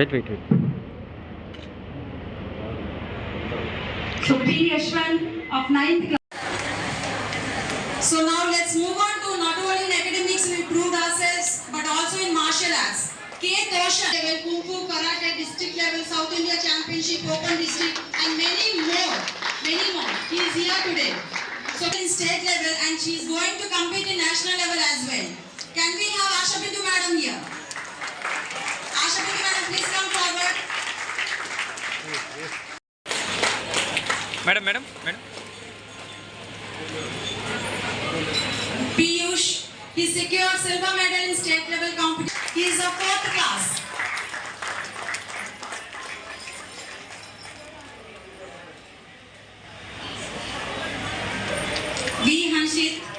Wait, wait, wait. So P. Of 9th class. So now let's move on to not only in academics we proved ourselves but also in martial arts. K. Kaushan level Kung Fu Karate district level South India Championship Open district and many more. Many more. He is here today. So in state level and she is going to compete in national level as well. Can we have Asha Bindu madam here? Madam. Madam, madam. Piyush, he secured silver medal in state level competition. He is of fourth class. We Hanshit,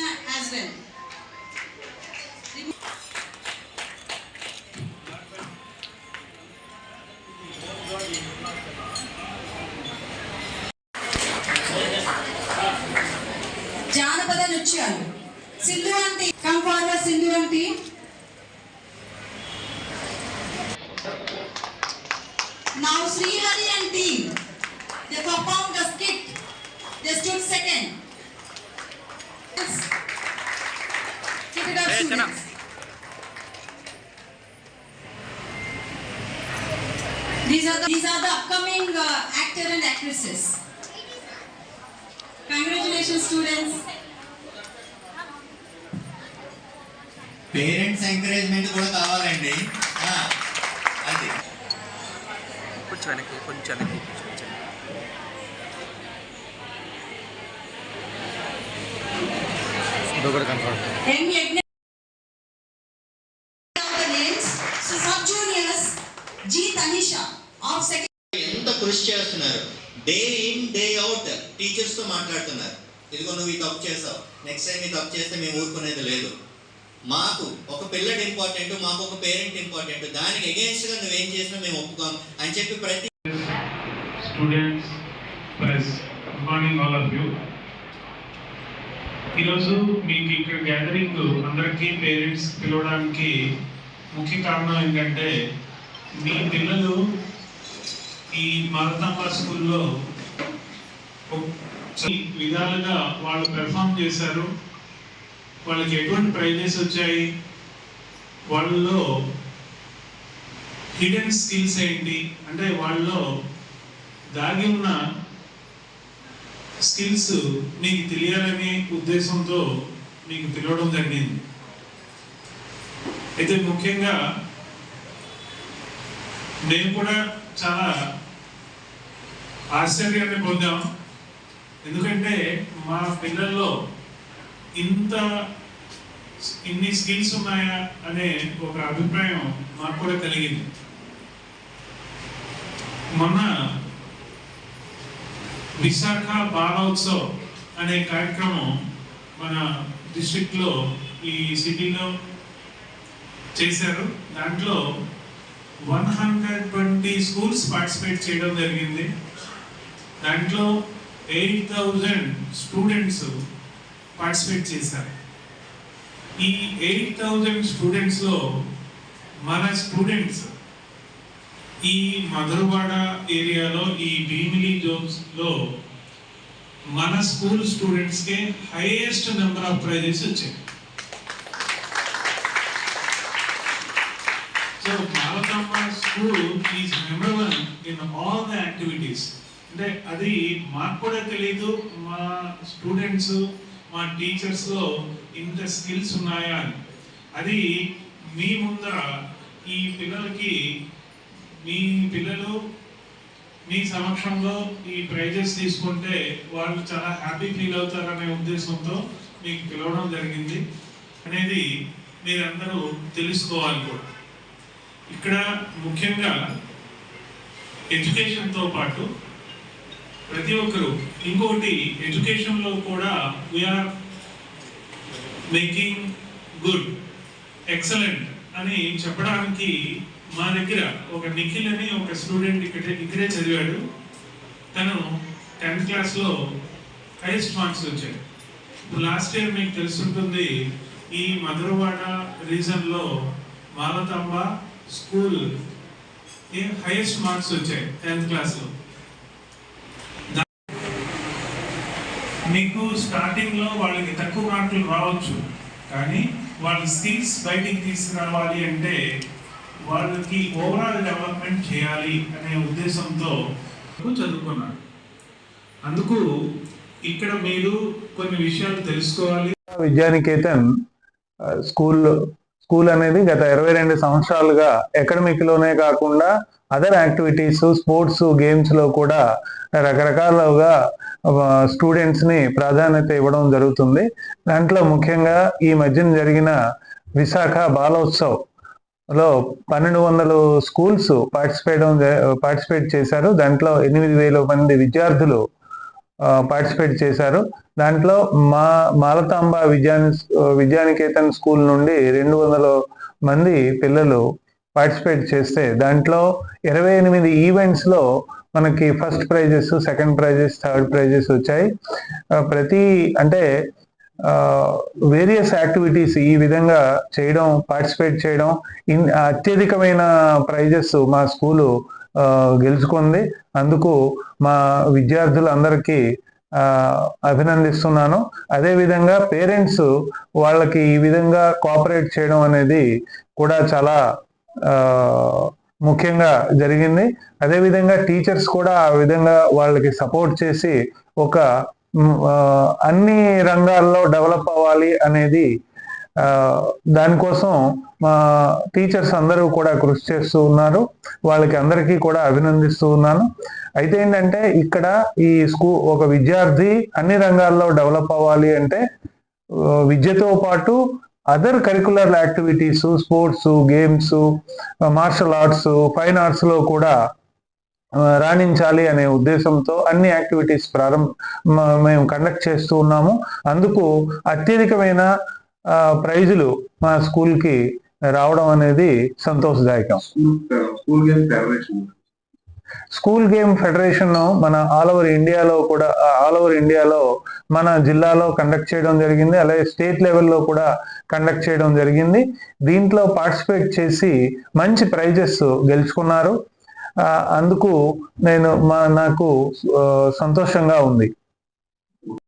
and Radhakrishna as well. జానపద నృత్యాలు సింధు అంటే come forward Sindhu అంటే Now Srihari and team, they performed a skit. They stood second. Keep it up, Hey, Chana. students. These are the, these are the upcoming uh, actor and actresses. Congratulations, students. Parents encouragement కూడా కావాలండి ఆ, అది కొంచెం వెనక్కి కొంచెం వెనక్కి కొంచెం వెనక్కి. ఇది ఒకటి కన్ఫర్మ్ Of second. ఎంత కృషి చేస్తున్నారు? డే ఇన్ డే అవుట్ టీచర్స్తో మాట్లాడుతున్నారు. ఇదిగో నువ్వు ఈ తప్పు చేసావు. నెక్స్ట్ టైం ఈ తప్పు చేస్తే మేము ఊరుకునేది లేదు. మాకు ఒక పిల్లడు ఇంపార్టెంట్ మాకు ఒక పేరెంట్ ఇంపార్టెంట్ దానికి అగేన్స్ట్గా నువ్వేం చేసినా మేము ఒప్పుకోం. అని చెప్పి ప్రతి students plus good morning all of you ఈరోజు మీకు ఇక్కడ గ్యాదరింగ్ అందరికీ పేరెంట్స్ పిలవడానికి ముఖ్య కారణం ఏంటంటే మీ పిల్లలు ఈ మారతాంబ స్కూల్లో విధాలుగా వాళ్ళు పెర్ఫామ్ చేశారు. వాళ్ళకి ఎటువంటి ప్రైజెస్ వచ్చాయి? వాళ్ళలో హిడెన్ స్కిల్స్ ఏంటి? అంటే వాళ్ళలో దాగి ఉన్న స్కిల్స్ మీకు తెలియాలనే ఉద్దేశంతో మీకు పిలవడం జరిగింది. అయితే ముఖ్యంగా మేము కూడా చాలా ఆశ్చర్యాన్ని పొందాం. ఎందుకంటే మా పిల్లల్లో ఇంత ఇన్ని స్కిల్స్ ఉన్నాయా అనే ఒక అభిప్రాయం మాకు కూడా కలిగింది. మొన్న విశాఖ బాలోత్సవ్ అనే కార్యక్రమం మన డిస్టిక్లో ఈ సిటీలో చేశారు. దాంట్లో one hundred twenty schools participate చేయడం జరిగింది. దాంట్లో ఎయిట్ థౌజండ్ స్టూడెంట్స్ పార్టిసిపేట్ చేశారు. ఈ ఎయిట్ థౌజండ్ స్టూడెంట్స్లో మన స్టూడెంట్స్ ఈ మధురవాడ ఏరియాలో ఈ భీమిలి జోన్స్లో మన స్కూల్ స్టూడెంట్స్కే హైయెస్ట్ నెంబర్ ఆఫ్ ప్రైజెస్ వచ్చాయి. So Malathamma school is number one in all the activities అంటే అది మాకు కూడా తెలియదు మా స్టూడెంట్స్ మా టీచర్స్లో ఇంత స్కిల్స్ ఉన్నాయా అని. అది మీ ముందర ఈ పిల్లలకి మీ పిల్లలు మీ సమక్షంలో ఈ ప్రైజెస్ తీసుకుంటే వాళ్ళు చాలా హ్యాపీ ఫీల్ అవుతారనే ఉద్దేశంతో మీకు పిలవడం జరిగింది. అనేది మీరందరూ తెలుసుకోవాలి కూడా. ఇక్కడ ముఖ్యంగా ఎడ్యుకేషన్తో పాటు ప్రతి ఒక్కరు. ఇంకొకటి ఎడ్యుకేషన్లో కూడా వీఆర్ మేకింగ్ గుడ్ ఎక్సలెంట్ అని చెప్పడానికి మా దగ్గర ఒక నిఖిల్ అని ఒక స్టూడెంట్ ఇక్కడే ఇక్కడే చదివాడు. తను టెన్త్ క్లాస్లో హైయెస్ట్ మార్క్స్ వచ్చాయి లాస్ట్ ఇయర్ మీకు తెలుసుంటుంది ఈ మధురవాడ రీజన్లో మాలతాంబ స్కూల్ హైయెస్ట్ మార్క్స్ వచ్చాయి టెన్త్ క్లాస్లో మీకు స్టార్టింగ్లో వాళ్ళకి తక్కువ మార్కులు రావచ్చు. కానీ వాళ్ళ స్కిల్స్ బయటికి తీసుకురావాలి అంటే వాళ్ళకి ఓవరాల్ డెవలప్మెంట్ చేయాలి అనే ఉద్దేశంతో చదువుకున్నాడు అందుకు ఇక్కడ మీరు కొన్ని విషయాలు తెలుసుకోవాలి. విద్యానికేతన్ స్కూల్లో స్కూల్ అనేది గత ఇరవై రెండు సంవత్సరాలుగా ఎకడమిక్లోనే కాకుండా అదర్ యాక్టివిటీస్ స్పోర్ట్స్ గేమ్స్లో కూడా రకరకాలుగా స్టూడెంట్స్ని ప్రాధాన్యత ఇవ్వడం జరుగుతుంది. దాంట్లో ముఖ్యంగా ఈ మధ్యన జరిగిన విశాఖ బాలోత్సవ్లో పన్నెండు వందలు స్కూల్స్ పార్టిసిపేట్ పార్టిసిపేట్ చేశారు. దాంట్లో ఎనిమిది వేల మంది విద్యార్థులు పార్టిసిపేట్ చేశారు. దాంట్లో మా మాలతాంబ విద్యాని విద్యానికేతన్ స్కూల్ నుండి రెండు వందల మంది పిల్లలు పార్టిసిపేట్ చేస్తే దాంట్లో ఇరవై ఎనిమిది ఈవెంట్స్లో మనకి first prizes second prizes third prizes వచ్చాయి. ప్రతి అంటే వేరియస్ యాక్టివిటీస్ ఈ విధంగా చేయడం పార్టిసిపేట్ చేయడం ఇన్ అత్యధికమైన ప్రైజెస్ మా స్కూలు గెలుచుకుంది. అందుకు మా విద్యార్థులందరికీ అందరికీ అభినందిస్తున్నాను. అదే విధంగా పేరెంట్స్ వాళ్ళకి ఈ విధంగా కోఆపరేట్ చేయడం అనేది కూడా చాలా ముఖ్యంగా జరిగింది. అదే విధంగా టీచర్స్ కూడా ఆ విధంగా వాళ్ళకి సపోర్ట్ చేసి ఒక అన్ని రంగాల్లో డెవలప్ అవ్వాలి అనేది దానికోసం మా టీచర్స్ అందరూ కూడా కృషి చేస్తూ ఉన్నారు. వాళ్ళకి అందరికీ కూడా అభినందిస్తూ ఉన్నాను. అయితే ఏంటంటే ఇక్కడ ఈ స్కూ ఒక విద్యార్థి అన్ని రంగాల్లో డెవలప్ అవ్వాలి అంటే విద్యతో పాటు other curricular activities sports games martial arts fine ఆర్ట్స్లో కూడా రాణించాలి అనే ఉద్దేశంతో అన్ని యాక్టివిటీస్ ప్రారంభ మేము కండక్ట్ చేస్తూ ఉన్నాము. అందుకు అత్యధికమైన ప్రైజులు మా స్కూల్కి రావడం అనేది సంతోషదాయకం. School games school game federation మన ఆల్ ఓవర్ ఇండియాలో కూడా ఆల్ ఓవర్ ఇండియాలో మన జిల్లాలో కండక్ట్ చేయడం జరిగింది. అలాగే స్టేట్ లెవెల్లో కూడా కండక్ట్ చేయడం జరిగింది. దీంట్లో పార్టిసిపేట్ చేసి మంచి ప్రైజెస్ గెలుచుకున్నారు. అందుకు నేను మా నాకు సంతోషంగా ఉంది.